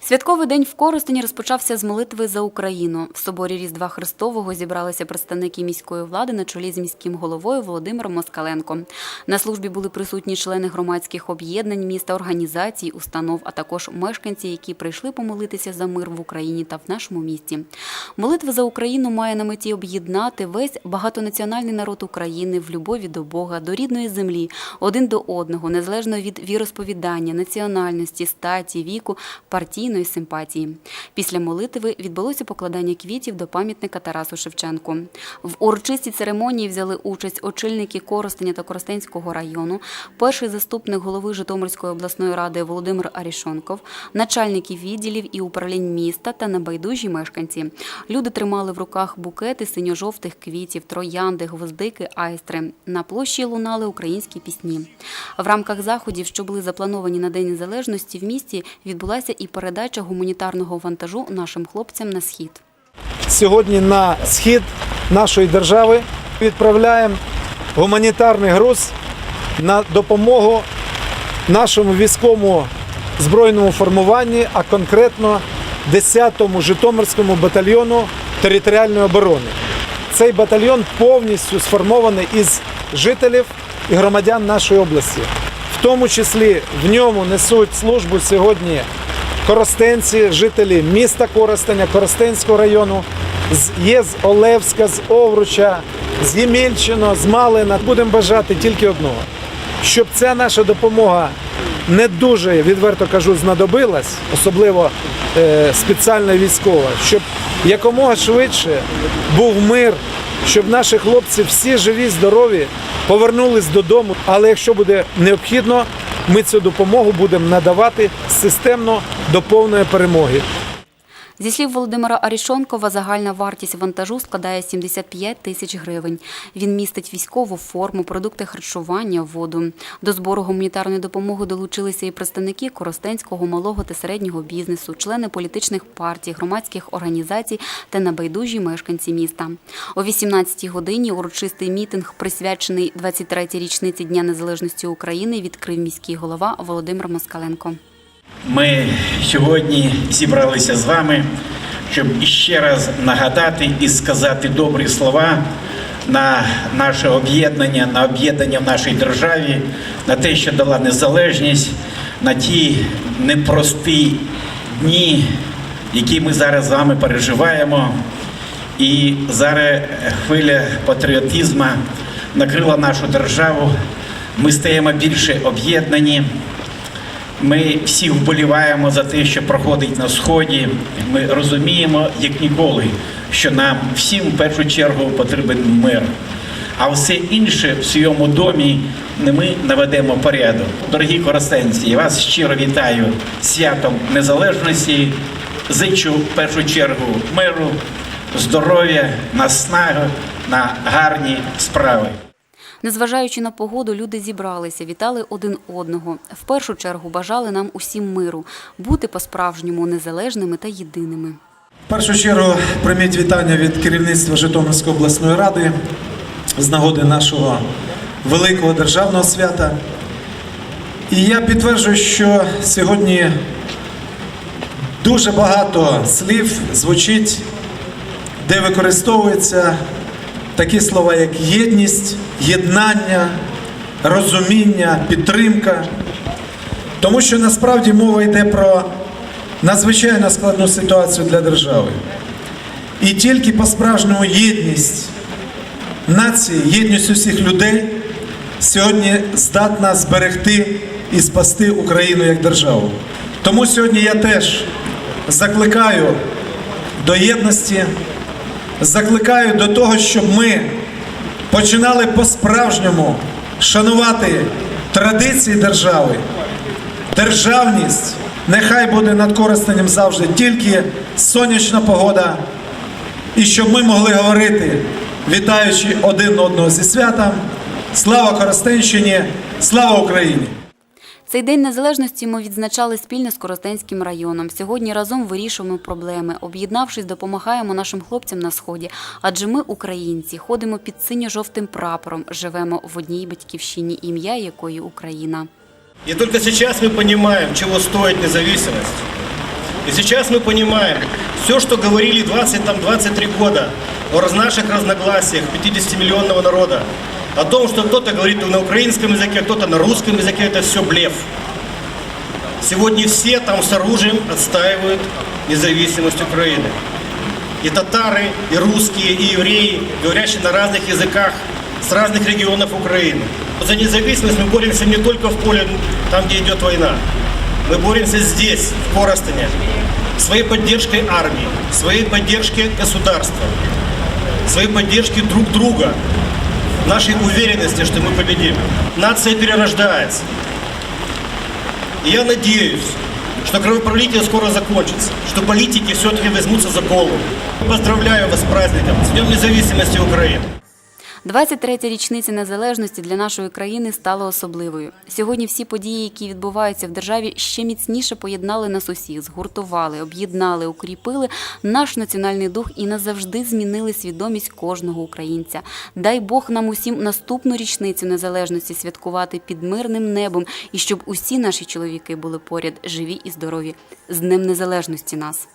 Святковий день в Коростені розпочався з молитви за Україну. В соборі Різдва Христового зібралися представники міської влади на чолі з міським головою Володимиром Москаленко. На службі були присутні члени громадських об'єднань, міста, організацій, установ, а також мешканці, які прийшли помолитися за мир в Україні та в нашому місті. Молитва за Україну має на меті об'єднати весь багатонаціональний народ України в любові до Бога, до рідної землі, один до одного, незалежно від віросповідання, національності, статі, віку, партійної симпатії. Після молитви відбулося покладання квітів до пам'ятника Тарасу Шевченку. В урочистій церемонії взяли участь очільники Коростеня та Коростенського району, перший заступник голови Житомирської обласної ради Володимир Арішонков, начальники відділів і управлінь міста та небайдужі мешканці. Люди тримали в руках букети синьо-жовтих квітів, троянди, гвоздики, айстри. На площі лунали українські пісні. В рамках заходів, що були заплановані на День Незалежності в місті, відбулася і передача гуманітарного вантажу нашим хлопцям на схід. Сьогодні на схід нашої держави відправляємо гуманітарний груз на допомогу нашому військовому збройному формуванні, а конкретно 10-му Житомирському батальйону територіальної оборони. Цей батальйон повністю сформований із жителів і громадян нашої області. В тому числі в ньому несуть службу сьогодні коростенці, жителі міста Коростеня, Коростенського району, є з Олевська, з Овруча, з Ємільчино, з Малина. Будемо бажати тільки одного, щоб ця наша допомога не дуже, відверто кажу, знадобилась, особливо е, спеціальна військова, щоб якомога швидше був мир, щоб наші хлопці всі живі, здорові, повернулись додому. Але якщо буде необхідно, ми цю допомогу будемо надавати системно до повної перемоги. Зі слів Володимира Арішонкова, загальна вартість вантажу складає 75 тисяч гривень. Він містить військову форму, продукти харчування, воду. До збору гуманітарної допомоги долучилися і представники коростенського малого та середнього бізнесу, члени політичних партій, громадських організацій та небайдужі мешканці міста. О 18-й годині урочистий мітинг, присвячений 23-й річниці Дня Незалежності України, відкрив міський голова Володимир Москаленко. Ми сьогодні зібралися з вами, щоб іще раз нагадати і сказати добрі слова на наше об'єднання, на об'єднання в нашій державі, на те, що дала незалежність, на ті непрості дні, які ми зараз з вами переживаємо. І зараз хвиля патріотизму накрила нашу державу. Ми стаємо більше об'єднані. Ми всі вболіваємо за те, що проходить на сході. Ми розуміємо, як ніколи, що нам всім в першу чергу потрібен мир. А все інше в своєму домі не ми наведемо порядок. Дорогі коростенці, я вас щиро вітаю святом незалежності. Зичу в першу чергу миру, здоров'я, наснаги на гарні справи. Незважаючи на погоду, люди зібралися, вітали один одного. В першу чергу бажали нам усім миру, бути по-справжньому незалежними та єдиними. В першу чергу прийміть вітання від керівництва Житомирської обласної ради з нагоди нашого великого державного свята. І я підтверджую, що сьогодні дуже багато слів звучить, де використовуються такі слова, як єдність, єднання, розуміння, підтримка. Тому що насправді мова йде про надзвичайно складну ситуацію для держави. І тільки по-справжньому єдність нації, єдність усіх людей сьогодні здатна зберегти і спасти Україну як державу. Тому сьогодні я теж закликаю до єдності, закликаю до того, щоб ми починали по-справжньому шанувати традиції держави, державність. Нехай буде над Коростенем завжди тільки сонячна погода, і щоб ми могли говорити, вітаючи один одного зі святом. Слава Коростенщині! Слава Україні! Цей день незалежності ми відзначали спільно з Коростенським районом. Сьогодні разом вирішуємо проблеми. Об'єднавшись, допомагаємо нашим хлопцям на сході. Адже ми, українці, ходимо під синьо-жовтим прапором, живемо в одній батьківщині, ім'я якої Україна. И только сейчас мы понимаем, чего стоит независимость. И сейчас мы понимаем, все, что говорили 20-23 года о наших разногласиях 50-миллионного народа, о том, что кто-то говорит на украинском языке, а кто-то на русском языке, это все блеф. Сегодня все там с оружием отстаивают независимость Украины. И татары, и русские, и евреи, говорящие на разных языках с разных регионов Украины. За независимость мы боремся не только в поле, там, где идет война. Мы боремся здесь, в Коростене, своей поддержкой армии, своей поддержкой государства, своей поддержкой друг друга, нашей уверенности, что мы победим. Нация перерождается. И я надеюсь, что кровопролитие скоро закончится, что политики все-таки возьмутся за голову. Поздравляю вас с праздником, с Днем независимости Украины. 23-я річниця незалежності для нашої країни стала особливою. Сьогодні всі події, які відбуваються в державі, ще міцніше поєднали нас усіх, згуртували, об'єднали, укріпили наш національний дух і назавжди змінили свідомість кожного українця. Дай Бог нам усім наступну річницю незалежності святкувати під мирним небом і щоб усі наші чоловіки були поряд, живі і здорові. З Днем Незалежності нас.